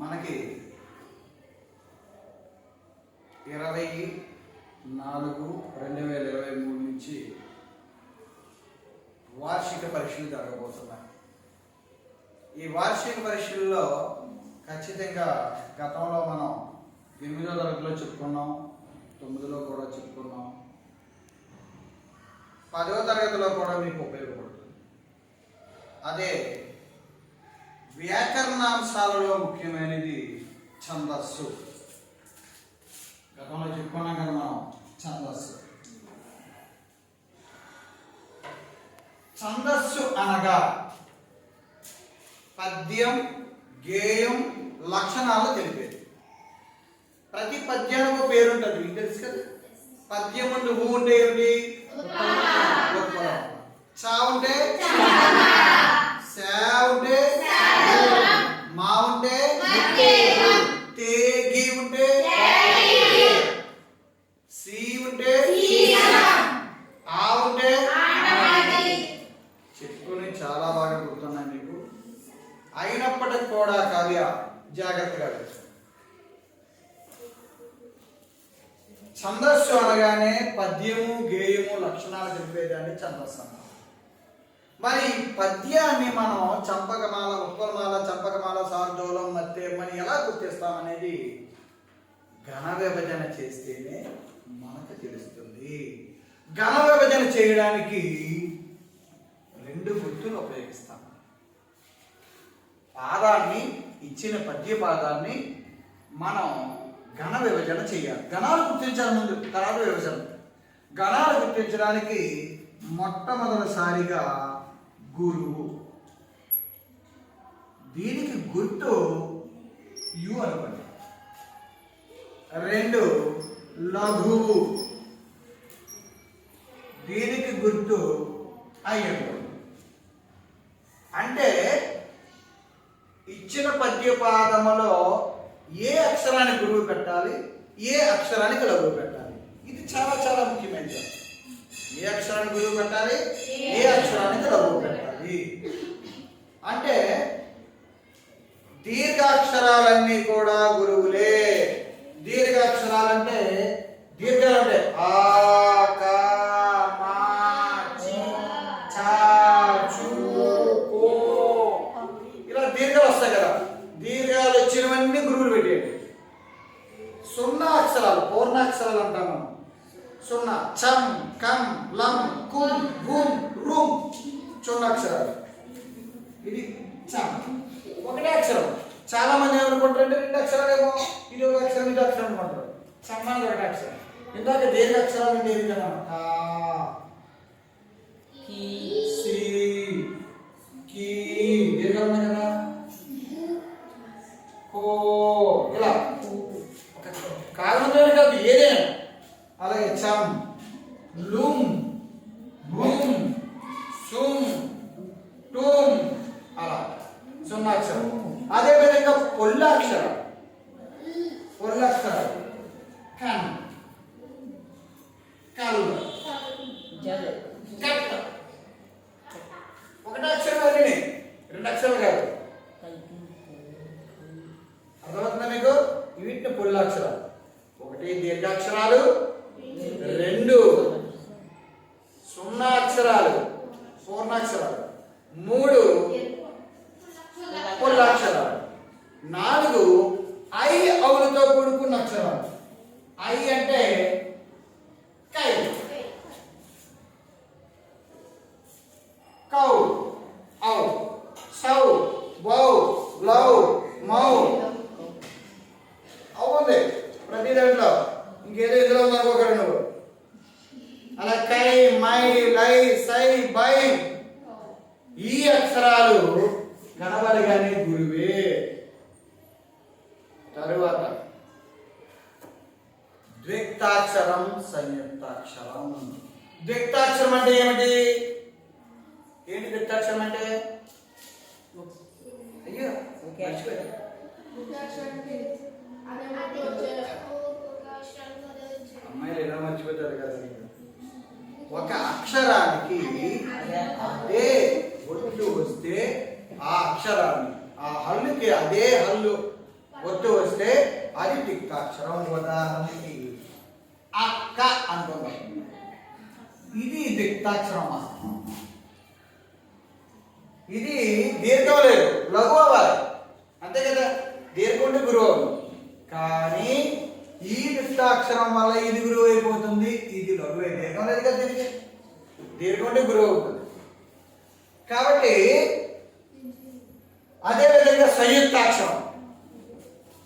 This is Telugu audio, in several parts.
మనకి ఇరవై నాలుగు రెండు వేల ఇరవై మూడు నుంచి వార్షిక పరీక్షలు జరగబోతున్నాయి. ఈ వార్షిక పరీక్షల్లో ఖచ్చితంగా గతంలో మనం ఎనిమిదో తరగతిలో చెప్పుకున్నాం తొమ్మిదిలో కూడా చెప్పుకున్నాం. పదవ తరగతిలో కూడా మీకు ఉపయోగపడుతుంది. అదే వ్యాకరణాంశాలలో ముఖ్యమైనది ఛందస్సు. గతంలో చెప్పుకున్నాం కదా మనం ఛందస్సు. ఛందస్సు అనగా పద్యం గేయం లక్షణాలు తెలిపేది. ప్రతి పద్యానికి ఒక పేరు ఉంటుంది మీకు తెలుసు కదా? పద్యం ముందు ఊ ఉంటే ఏమిటి? చా ఉంటే? శా ఉంటే? మా ఉంటే తేగి ఉంటే సి ఉంటే ఆ ఉంటే చెప్పుకొని చాలా బాగా గుర్తున్నాయి మీకు అయినప్పటికి కూడా కావ్య జాగ్రత్తగా విను. ఛందస్సు అనగానే పద్యము గేయము లక్షణాలు తెలిపేదాన్ని ఛందస్సు అన్నారు మరి పద్యాన్ని మనం చంపకమాల ఉత్పలమాల చంపకమాల సార్జోలం మధ్య మరి చేస్తామనేది ఘన విభజన చేస్తేనే మనకు తెలుస్తుంది. ఘన విభజన చేయడానికి రెండు గుర్తులు ఉపయోగిస్తాం. పాదాన్ని ఇచ్చిన పద్య పాదాన్ని మనం ఘన విభజన చేయాలి. ఘనాలు గుర్తించాలి ముందు తర్వాత విభజన. ఘనాలు గుర్తించడానికి మొట్టమొదటిసారిగా గురువు. దీనికి గుర్తు యు అనుకోండి. రెండు లఘువు. దీనికి గుర్తు ఐ అంటే ఇచ్చిన పద్యపాదములో ఏ అక్షరానికి గురువు పెట్టాలి? ఏ అక్షరానికి లఘువు పెట్టాలి? ఇది చాలా చాలా ముఖ్యమైనది ఏ అక్షరానికి గురువు పెట్టాలి? ఏ అక్షరానికి లఘువు పెట్టాలి? అంటే దీర్ఘాక్షరాలన్నీ కూడా గురువులే దీర్ఘాక్షరాలంటే దీర్ఘాలు అంటే ఆ కా మా చి చా చూ కో ఇలా దీర్ఘాలు వస్తాయి కదా దీర్ఘాలు వచ్చినవన్నీ గురువులు పెట్టేయండి సున్నా అక్షరాలు పూర్ణాక్షరాలు అంటాం మనం సున్నా చం కం లం కుం గుం రుం సున్నా అక్షరాలు ఇది చం ఒకటే అక్షరం చాలా మంది ఏమనుకుంటారంటే రెండు అక్షరాలేమో ఇది ఒక అక్షరం ఇది అక్షరం సమ్మాన సమ్మానికి ఒకటే అక్షరం ఇందాక దీర్ఘ అక్షరాలు ఏమి కదా కా సి కి. కదా కో. ఇలా. కారణం కాదు ఏదైనా అలాగే చం లుం భూం సుమ్ టూం. అలా. సున్నాక్షరం. అదే విధంగా పొల్లాక్షరం. పొల్లాక్షరం. కన్ కల్ కట్ ఒకటే అక్షరం అన్నీ రెండు అక్షరాలు కాదు అర్థమవుతుందా మీకు వీటిని పొల్లాక్షరాలు ఒకటి దీర్ఘాక్షరాలు రెండు సున్నా అక్షరాలు పూర్ణాక్షరాలు మూడు పొల్లాక్షరాలు నాలుగు ఐ అవులతో కూడుకున్న అక్షరాలు ఐ అంటే కై కౌ ఔ సౌ వౌ లౌ మౌ అవుంది ప్రతి దాంట్లో ఇంకేదో ఇందులో ఉందనుకోకరు నువ్వు అలా కై మై లై సై బై ఈ అక్షరాలు కనబడగానే గురువే తరువాత ద్విక్తాక్షరం సంయుక్తాక్షరం ద్విక్తాక్షరం అంటే ఏమిటి? ఏంటి ద్విక్తాక్షరం అంటే? అయ్యో. అమ్మాయిలు ఎలా మర్చిపోతారు కదా ఒక అక్షరానికి అదే. ఒట్టు వస్తే ఆ అక్షరాన్ని ఆ హల్లుకి అదే హల్లు ఒత్తు వస్తే అది దిక్తాక్షరం ఉదాహరణకి అక్క అనుకుందాం. దిక్తాక్షరమ ఇది దీర్ఘం లేదు లఘు అవ్వాలి. అంతే కదా? దీర్ఘం ఉంటే గురువు అవుతుంది కానీ ఈ దిక్తాక్షరం వల్ల ఇది గురువు అయిపోతుంది ఇది లఘు అయి- దీర్ఘం లేదు కదా దీనికి? దీర్ఘం ఉంటే గురువు అవుతుంది. కాబట్టి అదేవిధంగా సంయుక్తాక్షరం.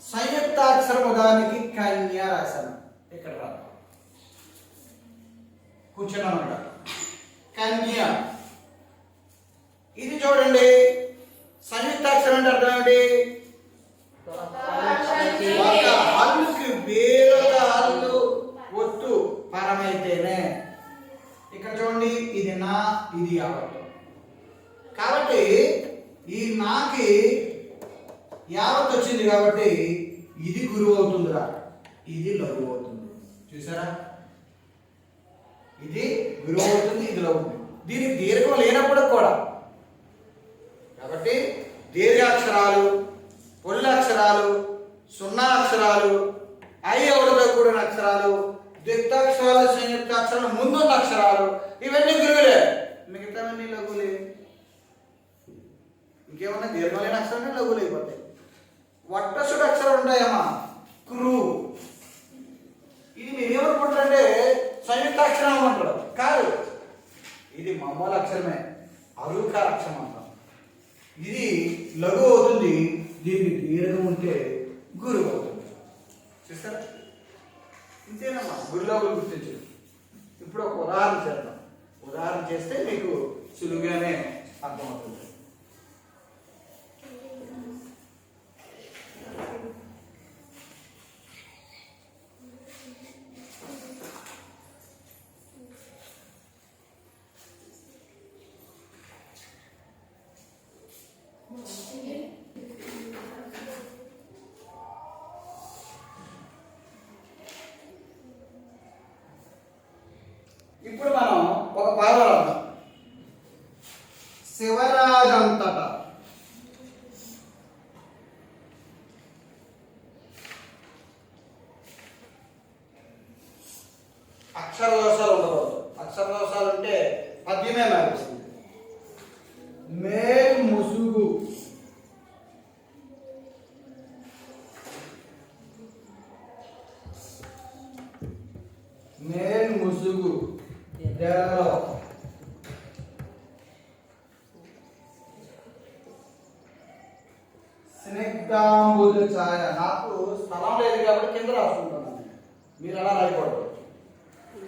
సంయుక్తాక్షరం ఉదాహరణకి కన్యా రాశాను ఇక్కడ రా కూర్చున్నాను ఇక్కడ కన్య ఇది చూడండి సంయుక్తాక్షరం అంటే అర్థం ఏంటి ఒక హల్లుకి వేరొక హల్లు ఒత్తు పరమైతేనే ఇక్కడ చూడండి ఇది నా ఇది యావత్తు కాబట్టి ఈ నాకి యావత్ వచ్చింది కాబట్టి ఇది గురువు అవుతుందిరా ఇది లఘు అవుతుంది చూసారా ఇది గురువు అవుతుంది ఇది లఘు అవుతుంది దీనికి దీర్ఘం లేనప్పుడు కూడా. కాబట్టి దీర్ఘాక్షరాలు పొల్లక్షరాలు సున్నా అక్షరాలు ఐ ఎవరితో కూడిన అక్షరాలు దిక్తాక్షరాలు సంయుక్తాక్షరాలు ముందున్న అక్షరాలు ఇవన్నీ గురువులే. మిగతావన్నీ లఘులే ఇంకేమన్నా దీర్ఘం లేని అక్షరాలు లఘులు అయిపోతాయి. వట్టసుడు అక్షరం ఉంటాయమ్మా. క్రూ. ఇది మీరు ఏమనుకుంటారంటే సంయుక్తాక్షరం అనుకుంటారు కాదు. ఇది మామూలు అక్షరమే అరుక అక్షరం అంటాం ఇది లఘు అవుతుంది దీనికి దీర్ఘం ఉంటే గురువు అవుతుంది. చూస్తారా ఇంతేనమ్మా గురులోగులు గుర్తించడం ఇప్పుడు ఒక ఉదాహరణ చేద్దాం. ఉదాహరణ చేస్తే మీకు సులువుగానే అర్థమవుతుంది ఇప్పుడు మనం ఒక పాట రాద్దాం శివరాజంతట అక్షర దోషాలు ఉండకూడదు అక్షర దోషాలు అంటే పద్యమే మారుస్తుంది మేల్ ముసుగు మేల్ ముసుగు దేవలో స్నిగ్ధాంబుజ ఛాయ నాకు స్థలం లేదు కాబట్టి కింద రాసుకుంటాను. మీరు అలా రాయకూడదు?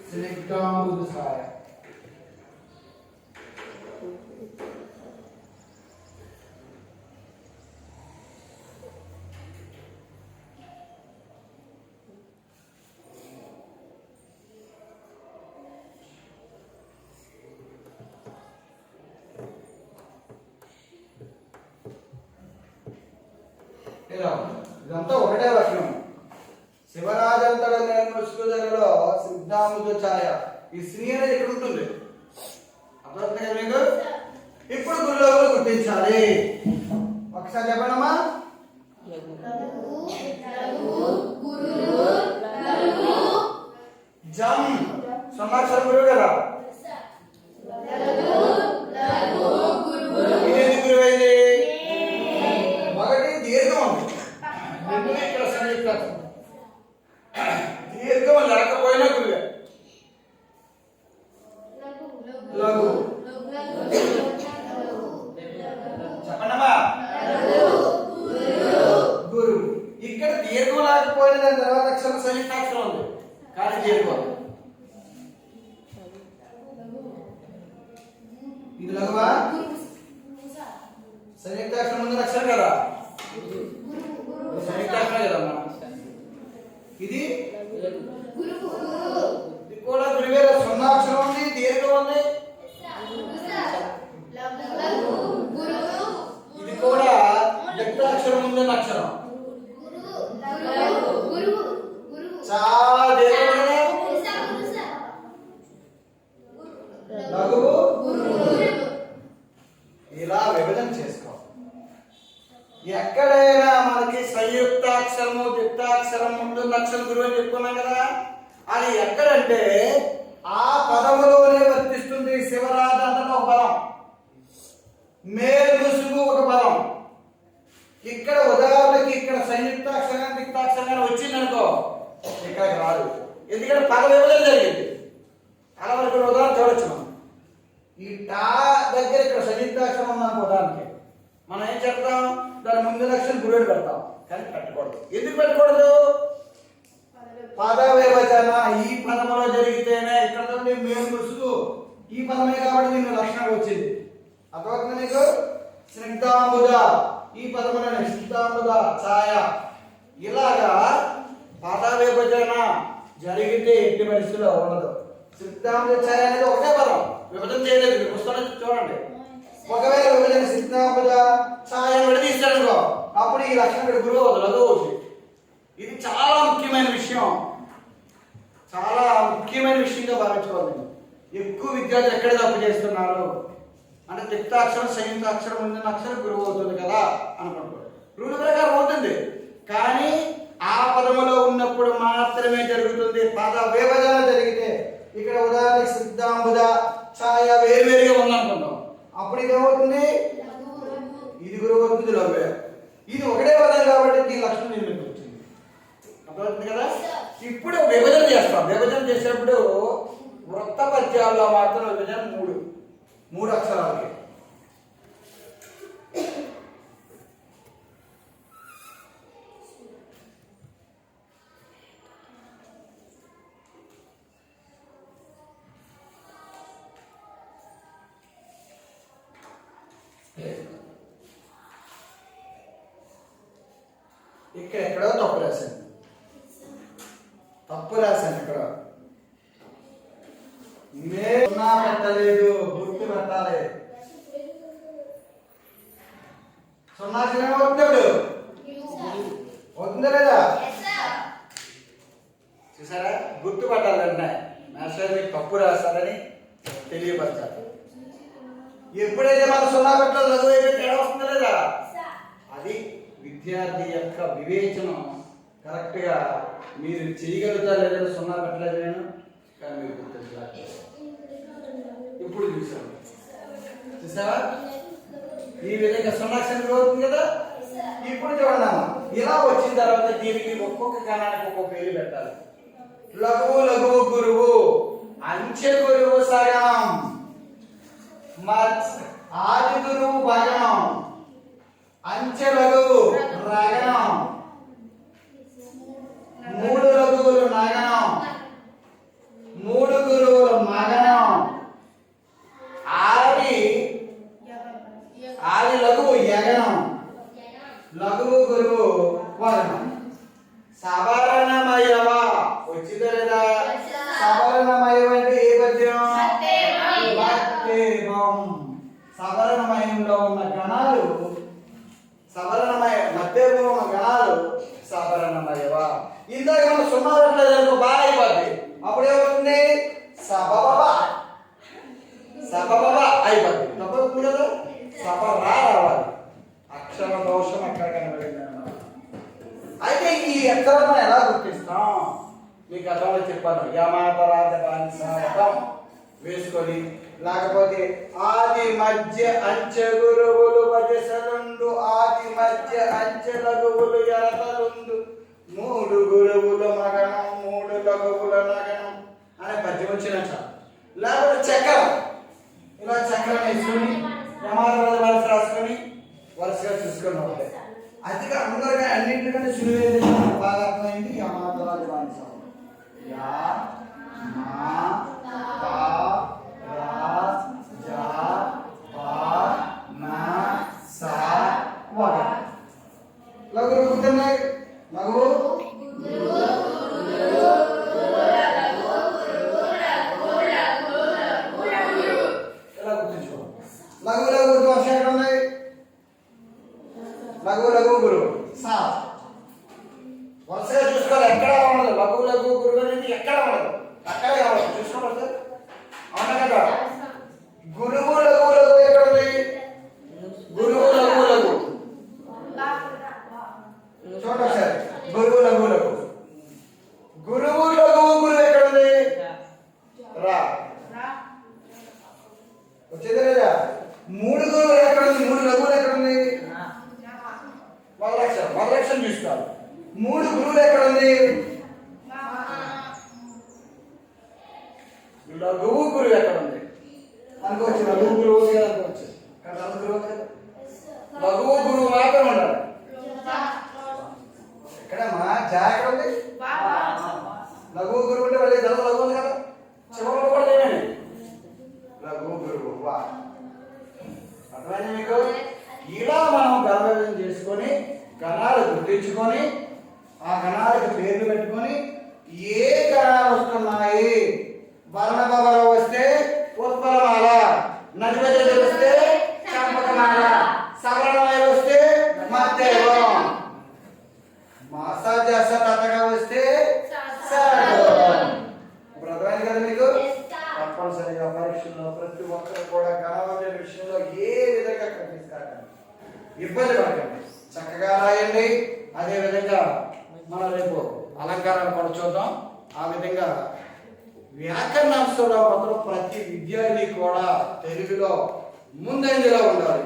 స్నిగ్ధాంబుజ ఛాయ ఇలా ఇదంతా ఒకటే వాక్యం శివరాజంతడ నిర్మస్కుదలలో సిద్ధాముజ ఛాయ ఈ శ్రీ అనేది ఇక్కడ ఉంటుంది అర్థమవుతుంది మీకు? ఇప్పుడు గురులోకులు గుర్తించాలి. ఒకసారి చెప్పండమ్మా. జం. సంవత్సరం గురువు కదా? దీర్ఘం పోయిన దాని తర్వాత అక్షరం సంయుక్తాక్షరం ఉంది. కానీ దీర్ఘం ఇది లఘువా సంయుక్తాక్షరం ముందు అక్షరం కదా? సంయుక్త సంయుక్తాక్షరం కదా ఇది? ఇది కూడా గురువేర సున్నా అక్షరం ఉంది దీర్ఘం ఉంది. ఇది కూడా దిక్తాక్షరం ఉంది అక్షరం చాలా దీర్ఘం కదా? లఘువు ఇలా విభజన చేసుకో ఎక్కడైనా మనకి సంయుక్తాక్షరము లక్షల గురువు అని చెప్పుకున్నాం కదా. అది ఎక్కడంటే ఆ పదములోనే వర్తిస్తుంది శివరాజంతలో ఒక పదం. మేలుసుగు ముసుగు ఒక పదం. ఇక్కడ ఉదాహరణకి ఇక్కడ సంయుక్తాక్షరం దిక్తాక్షరం వచ్చిందనుకో ఇక్కడికి రాదు. ఎందుకంటే పద విభజన జరిగింది. అలా వరకు ఉదాహరణ చూడొచ్చు మనం. ఈ టా దగ్గర ఇక్కడ సంయుక్తాక్షరం ఉందనుకో ఉదాహరణకి మనం ఏం చెప్తాం? దాని ముందు లక్షలు గురువుని పెడతాం. కానీ పెట్టకూడదు. ఎందుకు పెట్టకూడదు? పద ఈ పదములో జరిగితేనే ఇక్కడ నుండి మేము ముసుగు ఈ పదమే కాబట్టి నేను లక్షణం వచ్చింది. అర్థమవుతుంది నీకు? స్నిగ్ధాంబుద ఈ పదమున స్నిగ్ధాంబుద ఛాయ. ఇలాగా పద విభజన జరిగితే ఎట్టి పరిస్థితిలో ఉండదు. స్నిగ్ధాంబుద ఛాయ అనేది ఒకే పదం. విభజన చేయలేదు. పుస్తకం చూడండి. ఒకవేళ విభజన సిద్ధాంబుద ఛాయ విడదీస్తాడు అప్పుడు ఈ లక్షణం ఇక్కడ గురువు వదలదు. ఇది చాలా ముఖ్యమైన విషయం. చాలా ముఖ్యమైన విషయంగా భావించుకోవాలి. ఎక్కువ విద్యార్థులు ఎక్కడ తప్పు చేస్తున్నారు? అంటే తిక్తాక్షరం సంయుక్తాక్షరం ముందున్న అక్షరం గురువు అవుతుంది కదా అనుకుంటారు రూల్ ప్రకారం అవుతుంది. కానీ ఆ పదములో ఉన్నప్పుడు మాత్రమే జరుగుతుంది పద విభజన జరిగితే. ఇక్కడ ఉదాహరణకి సిద్ధాంబుద ఛాయ వేరువేరుగా ఉందనుకుంటాం అప్పుడు ఇది ఏమవుతుంది? ఇది గురువు అవుతుంది లవ్య ఇది ఒకటే పదం కాబట్టి దీని లక్షణం నేను అర్థమవుతుంది కదా? ఇప్పుడు విభజన చేస్తాం. విభజన చేసేప్పుడు వృత్త పద్యాల్లో మాత్రం విభజన మూడు. మూడు అక్షరాలకి ఇక్కడ ఎక్కడో తప్పు రాశాను. తప్పు రాశాను ఇక్కడ. సున్నా పెట్టలేదు గుర్తు పెట్టాలి. సున్నా చిన్న వస్తుంది వస్తుందా లేదా? చూసారా? గుర్తు పట్టాలంటే మాస్టర్ మీకు తప్పు రాస్తారని తెలియపరచాలి ఎప్పుడైతే మనం సున్నా పెట్టాలి చదువు అయిపోయి తేడా వస్తుందా లేదా? అది విద్యార్థి యొక్క వివేచనం. కరెక్ట్గా మీరు చేయగలుగుతారు లేదని సున్నా పెట్టలేదు నేను. కానీ మీరు గుర్తించలేదు ఇప్పుడు చూసాం చూసావా ఈ విధంగా సున్నాక్షరం అవుతుంది కదా? ఇప్పుడు చూడదాము ఇలా వచ్చిన తర్వాత దీనికి ఒక్కొక్క కణానికి ఒక్కొక్క పేరు పెట్టాలి. లఘువు లఘువు గురువు. అంచె గురువు సగం ఆది గురువు భగం అంచె లఘువు రగం మూడు రఘువులు మగనం. మూడు గురువులు మగనం. ఆది ఆది లఘువు యగనం. లఘువు గురువు వగనం. సవరణమయవ వచ్చిందా లేదా సవరణమయం అంటే ఏ పద్యం. భక్తేవం. సవరణమయంలో ఉన్న గణాలు సవరణమయ మధ్యలో ఉన్న గణాలు సవరణమయవ. ఇందాక మనం సున్నా పెట్టలేదు అనుకో బాగా అయిపోద్ది. అప్పుడు ఏమవుతుంది? సబబ సబబ అయిపోద్ది. తప్పదు కదా? సబ రావాలి. అక్షర దోషం ఎక్కడ కనబడింది అయితే ఈ అక్షరం ఎలా గుర్తిస్తాం? మీకు అర్థంలో చెప్పాను యమాపరాధ బానిసాతం వేసుకొని లేకపోతే ఆది మధ్య అంచె గురువులు భజసలుండు ఆది మధ్య అంచె లఘువులు ఎరతలుండు మూడు గురువులు మగనం మూడు లఘువుల నగనం అనే పద్యం వచ్చినట్ట లేకపోతే చక్రం. ఇలా చక్రం వేసుకొని యమాపరాధ వలస రాసుకొని వరుసగా చూసుకున్నాం ఉంటాయి అందరికీ అన్నింటికంటే సులువేది బాగా అర్థమైంది యమాపరాధ బానిస యా మా తా రా జా పా నా సా వగ లఘు గుర్తున్నాయి లఘు ఎలా గుర్తించుకో లఘు లఘు గుర్తు వర్షం ఎక్కడ ఉన్నాయి లఘు లఘు గురువు సా వరుసగా చూసుకోవాలి ఎక్కడ ఉండదు లఘు లఘు గురువు అనేది ఎక్కడ ఉండదు అక్కడే కావాలి చూసుకోవాలి సార్ అవునా కదా గురువు లఘు లఘు ఎక్కడ ఉంది గురువు లఘు లఘు చూడండి ఒకసారి గురువు లఘు లఘు గురువు లఘు గురువు ఎక్కడ ఉంది రా వచ్చేది లేదా మూడు గురువులు ఎక్కడ ఉంది మూడు లఘువులు ఎక్కడ ఉంది మొదటి అక్షరం మొదటి అక్షరం చూసుకోవాలి మూడు గురువులు ఎక్కడ ఉంది లఘువు గురువు ఎక్కడ ఉంది అనుకోవచ్చు లఘువు గురువు ఉంది కదా అనుకోవచ్చు కానీ లఘు గురువు ఉంది కదా లఘువు గురువు మాత్రం ఉండాలి ఎక్కడమ్మా జా ఎక్కడ ఉంది లఘువు గురువు అంటే మళ్ళీ దళ లఘువు ఉంది కదా చివరిలో కూడా లేనండి లఘువు గురువు వా అర్థమైంది మీకు ఇలా మనం గణవేదం చేసుకొని గణాలు గుర్తించుకొని ఆ గణాలకు పేర్లు పెట్టుకొని ఏ గణాలు వస్తున్నాయి వర్ణభవర వస్తే ఉత్పలమాల నడిపజ వస్తే చంపకమాల సవరణమాల వస్తే మధ్యవం మాసాజ తతగా వస్తే సరళం. ఇప్పుడు అర్థమైంది కదా మీకు? తప్పనిసరిగా పరీక్షల్లో ప్రతి ఒక్కరు కూడా గణవతి విషయంలో ఏ విధంగా కాకండి ఇబ్బంది పడకండి. చక్కగా రాయండి. అదే విధంగా మనం రేపు అలంకారాలు కూడా చూద్దాం. ఆ విధంగా వ్యాకరణాంశంలో మాత్రం ప్రతి విద్యార్థి కూడా తెలుగులో ముందంజలో ఉండాలి.